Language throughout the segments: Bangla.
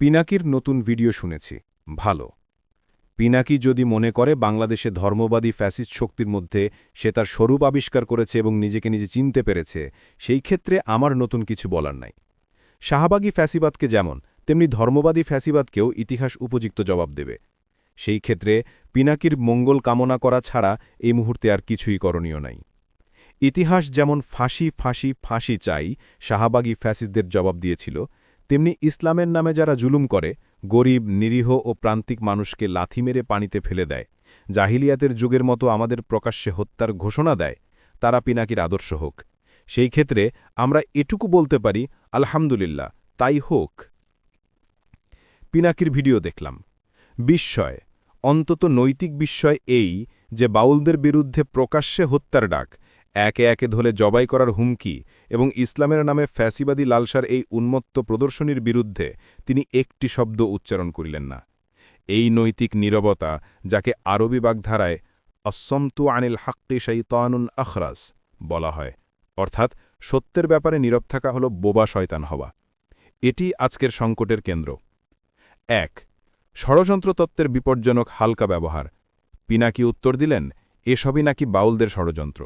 পিনাকির নতুন ভিডিও শুনেছি। ভালো। পিনাকি যদি মনে করে বাংলাদেশে ধর্মবাদী ফ্যাসিস্ট শক্তির মধ্যে সে তার স্বরূপ আবিষ্কার করেছে এবং নিজেকে নিজে চিনতে পেরেছে, সেই ক্ষেত্রে আমার নতুন কিছু বলার নাই। শাহবাগী ফ্যাসিবাদকে যেমন, তেমনি ধর্মবাদী ফ্যাসিবাদকেও ইতিহাস উপযুক্ত জবাব দেবে। সেই ক্ষেত্রে পিনাকির মঙ্গল কামনা করা ছাড়া এই মুহূর্তে আর কিছুই করণীয় নাই। ইতিহাস যেমন ফাঁসি ফাঁসি ফাঁসি চাই, শাহবাগী ফ্যাসিসদের জবাব দিয়েছিল তেমনি ইসলামের নামে যারা জুলুম করে, গরিব, নিরীহ ও প্রান্তিক মানুষকে লাথি মেরে পানিতে ফেলে দেয়। জাহিলিয়াতের যুগের মতো আমাদের প্রকাশ্যে হত্যার ঘোষণা দেয়, তারা পিনাকির আদর্শ হোক। সেই ক্ষেত্রে আমরা এটুকু বলতে পারি, আলহামদুলিল্লাহ, তাই হোক। পিনাকির ভিডিও দেখলাম। বিস্ময়, অন্তত নৈতিক বিস্ময় এই যে বাউলদের বিরুদ্ধে প্রকাশ্যে হত্যার ডাক একে একে ধলে জবাই করার হুমকি এবং ইসলামের নামে ফ্যাসিবাদী লালসার এই উন্মত্ত প্রদর্শনীর বিরুদ্ধে তিনি একটি শব্দ উচ্চারণ করিলেন না। এই নৈতিক নীরবতা যাকে আরবি বাগধারায় অসমতু আনিল হাক্কি শৈতানুন আখরাস বলা হয়, অর্থাৎ সত্যের ব্যাপারে নীরব থাকা হল বোবা শয়তান হওয়া। এটি আজকের সংকটের কেন্দ্র। এক ষড়যন্ত্র তত্ত্বের বিপজ্জনক হালকা ব্যবহার। পিনাকি উত্তর দিলেন, এসবই নাকি বাউলদের ষড়যন্ত্র।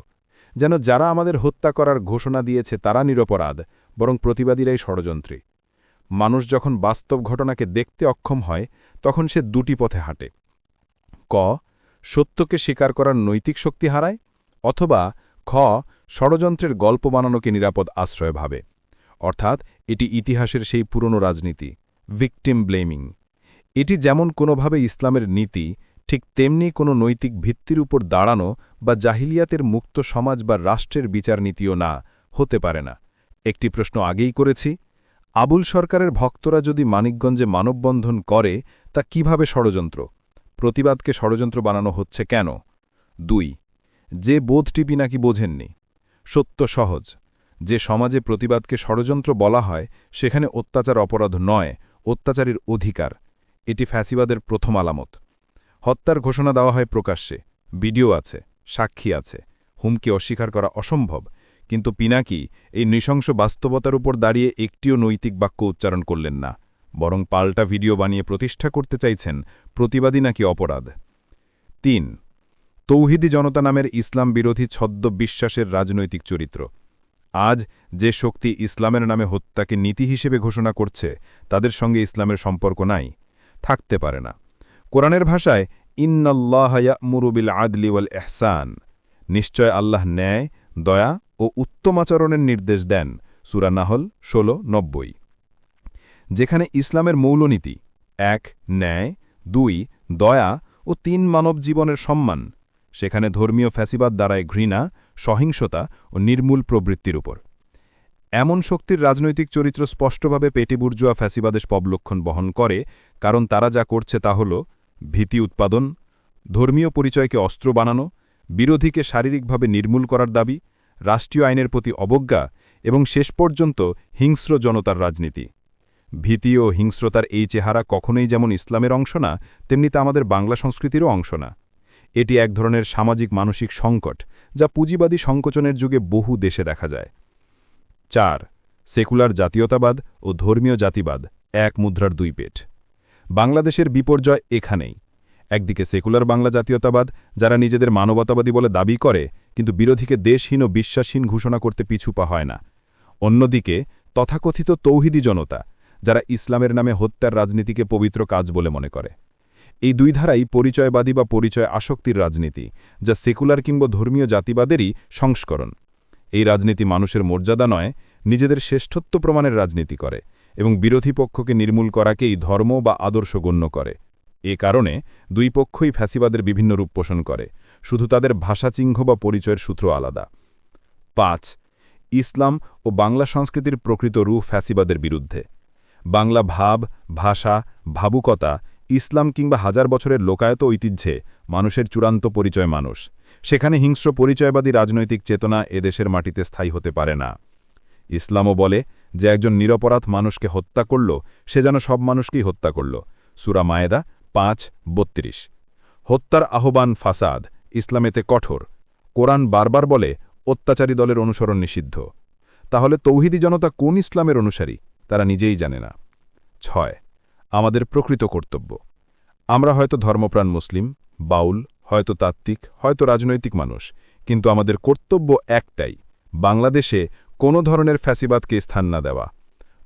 যেন যারা আমাদের হত্যা করার ঘোষণা দিয়েছে তারা নিরপরাধ, বরং প্রতিবাদীরাই ষড়যন্ত্রী। মানুষ যখন বাস্তব ঘটনাকে দেখতে অক্ষম হয়, তখন সে দুটি পথে হাঁটে। ক, সত্যকে স্বীকার করার নৈতিক শক্তি হারায়, অথবা খ, ষড়যন্ত্রের গল্প বানানোকে নিরাপদ আশ্রয় ভাবে। অর্থাৎ এটি ইতিহাসের সেই পুরনো রাজনীতি ভিকটিম ব্লেমিং এটি যেমন কোনোভাবে ইসলামের নীতি ঠিক তেমনি কোনো নৈতিক ভিত্তির উপর দাঁড়ানো বা জাহিলিয়াতের মুক্ত সমাজ বা রাষ্ট্রের বিচার নীতিও না, হতে পারে না। একটি প্রশ্ন আগেই করেছি, আবুল সরকারের ভক্তরা যদি মানিকগঞ্জে মানববন্ধন করে, তা কীভাবে ষড়যন্ত্র? প্রতিবাদকে ষড়যন্ত্র বানানো হচ্ছে কেন? দুই, যে বোধটি নাকি বোঝেননি? সত্য সহজ, যে সমাজে প্রতিবাদকে ষড়যন্ত্র বলা হয়, সেখানে অত্যাচার অপরাধ নয়, অত্যাচারের অধিকার। এটি ফ্যাসিবাদের প্রথম আলামত। হত্যার ঘোষণা দেওয়া হয় প্রকাশ্যে। ভিডিও আছে, সাক্ষী আছে, হুমকি অস্বীকার করা অসম্ভব। কিন্তু পিনাকি এই নৃশংস বাস্তবতার উপর দাঁড়িয়ে একটিও নৈতিক বাক্য উচ্চারণ করলেন না, বরং পাল্টা ভিডিও বানিয়ে প্রতিষ্ঠা করতে চাইছেন প্রতিবাদী নাকি অপরাধ। তিন, তৌহিদি জনতা নামের ইসলাম বিরোধী ছদ্ম বিশ্বাসের রাজনৈতিক চরিত্র। আজ যে শক্তি ইসলামের নামে হত্যাকে নীতি হিসেবে ঘোষণা করছে, তাদের সঙ্গে ইসলামের সম্পর্ক নাই, থাকতে পারে না। কোরআনের ভাষায় ইন্নাল্লাহয়া মুরুবিল আদলি ওয়াল এহসান নিশ্চয় আল্লাহ ন্যায়, দয়া ও উত্তমাচরণের নির্দেশ দেন, সুরা নাহল ষোলো, নব্বই। যেখানে ইসলামের মৌলনীতি, এক, ন্যায়, দুই, দয়া ও তিন, মানব জীবনের সম্মান। সেখানে ধর্মীয় ফ্যাসিবাদ দ্বারায় ঘৃণা, সহিংসতা ও নির্মূল প্রবৃত্তির উপর। এমন শক্তির রাজনৈতিক চরিত্র স্পষ্টভাবে পেটিবুর্জুয়া ফ্যাসিবাদেশ পবলক্ষণ বহন করে, কারণ তারা যা করছে তা হল ভীতি উৎপাদন, ধর্মীয় পরিচয়কে অস্ত্র বানানো, বিরোধীকে শারীরিকভাবে নির্মূল করার দাবি, রাষ্ট্রীয় আইনের প্রতি অবজ্ঞা এবং শেষ পর্যন্ত হিংস্র জনতার রাজনীতি। ভীতি ও হিংস্রতার এই চেহারা কখনোই যেমন ইসলামের অংশ না, তেমনি তা আমাদের বাংলা সংস্কৃতিরও অংশ না। এটি এক ধরনের সামাজিক মানসিক সংকট, যা পুঁজিবাদী সংকোচনের যুগে বহু দেশে দেখা যায়। চার, সেকুলার জাতীয়তাবাদ ও ধর্মীয় জাতিবাদ, এক মুদ্রার দুই পেট। বাংলাদেশের বিপর্যয় এখানেই। একদিকে সেকুলার বাংলা জাতীয়তাবাদ, যারা নিজেদের মানবতাবাদী বলে দাবি করে, কিন্তু বিরোধীকে দেশহীন ও বিশ্বাসহীন ঘোষণা করতে পিছুপা হয় না। অন্যদিকে তথাকথিত তৌহিদি জনতা, যারা ইসলামের নামে হত্যার রাজনীতিকে পবিত্র কাজ বলে মনে করে। এই দুই ধারাই পরিচয়বাদী বা পরিচয় আসক্তির রাজনীতি, যা সেকুলার কিংবা ধর্মীয় জাতিবাদেরই সংস্করণ। এই রাজনীতি মানুষের মর্যাদা নয়, নিজেদের শ্রেষ্ঠত্ব প্রমাণের রাজনীতি করে। এবং বিরোধী পক্ষকে নির্মূল করাকেই ধর্ম বা আদর্শ গণ্য করে। এ কারণে দুই পক্ষই ফ্যাসিবাদের বিভিন্ন রূপ পোষণ করে, শুধু তাদের ভাষাচিহ্ন বা পরিচয়ের সূত্র আলাদা। পাঁচ, ইসলাম ও বাংলা সংস্কৃতির প্রকৃত রূপ ফ্যাসিবাদের বিরুদ্ধে। বাংলা ভাব, ভাষা, ভাবুকতা, ইসলাম কিংবা হাজার বছরের লোকায়ত ঐতিহ্যে মানুষের চূড়ান্ত পরিচয় মানুষ। সেখানে হিংস্র পরিচয়বাদী রাজনৈতিক চেতনা এদেশের মাটিতে স্থায়ী হতে পারে না। ইসলামও বলে যে একজন নিরপরাধ মানুষকে হত্যা করল, সে যেন সব মানুষকেই হত্যা করল। সুরা মায়েদা পাঁচ, বত্রিশ। হত্যার আহ্বান ফাসাদ, ইসলামেতে কঠোর। কোরআন বারবার বলে, অত্যাচারী দলের অনুসরণ নিষিদ্ধ। তাহলে তৌহিদি জনতা কোন ইসলামের অনুসারী? তারা নিজেই জানে না। ছয়, আমাদের প্রকৃত কর্তব্য। আমরা হয়তো ধর্মপ্রাণ মুসলিম, বাউল, হয়তো তাত্ত্বিক, হয়তো রাজনৈতিক মানুষ, কিন্তু আমাদের কর্তব্য একটাই, বাংলাদেশে কোনো ধরনের ফ্যাসিবাদকে স্থান না দেওয়া।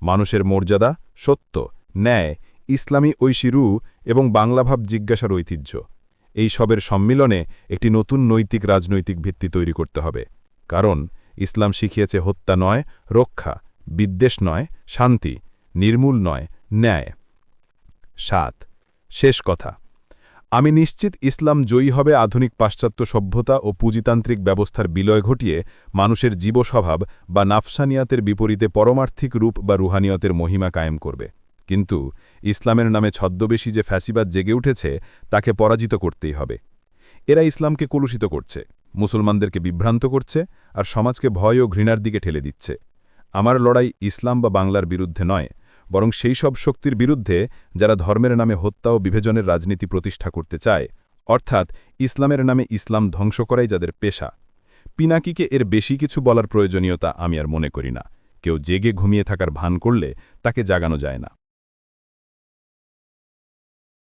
মানুষের মর্যাদা সত্য, ন্যায়, ইসলামী ঐশিরু এবং বাংলাভাব জিজ্ঞাসার ঐতিহ্য। এই সবের সম্মিলনে একটি নতুন নৈতিক রাজনৈতিক ভিত্তি তৈরি করতে হবে। কারণ, ইসলাম শিখিয়েছে হত্যা নয়, রক্ষা, বিদ্বেষ নয়, শান্তি, নির্মূল নয়, ন্যায়। সাত, শেষ কথা। আমি নিশ্চিত ইসলাম জয়ী হবে আধুনিক পাশ্চাত্য সভ্যতা ও পুঁজিতান্ত্রিক ব্যবস্থার বিলয় ঘটিয়ে মানুষের জীবস্বভাব বা নাফসানিয়াতের বিপরীতে পরমার্থিক রূপ বা রুহানিয়তের মহিমা কায়েম করবে। কিন্তু ইসলামের নামে ছদ্মবেশী যে ফ্যাসিবাদ জেগে উঠেছে, তাকে পরাজিত করতেই হবে। এরা ইসলামকে কলুষিত করছে, মুসলমানদেরকে বিভ্রান্ত করছে আর সমাজকে ভয় ও ঘৃণার দিকে ঠেলে দিচ্ছে। আমার লড়াই ইসলাম বা বাংলার বিরুদ্ধে নয় বরং সেই সব শক্তির বিরুদ্ধে যারা ধর্মের নামে হত্যা ও বিভেজনের রাজনীতি প্রতিষ্ঠা করতে চায়, অর্থাৎ ইসলামের নামে ইসলাম ধ্বংস করাই যাদের পেশা। পিনাকিকে এর বেশি কিছু বলার প্রয়োজনীয়তা আমি আর মনে করি না। কেউ জেগে ঘুমিয়ে থাকার ভান করলে তাকে জাগানো যায় না।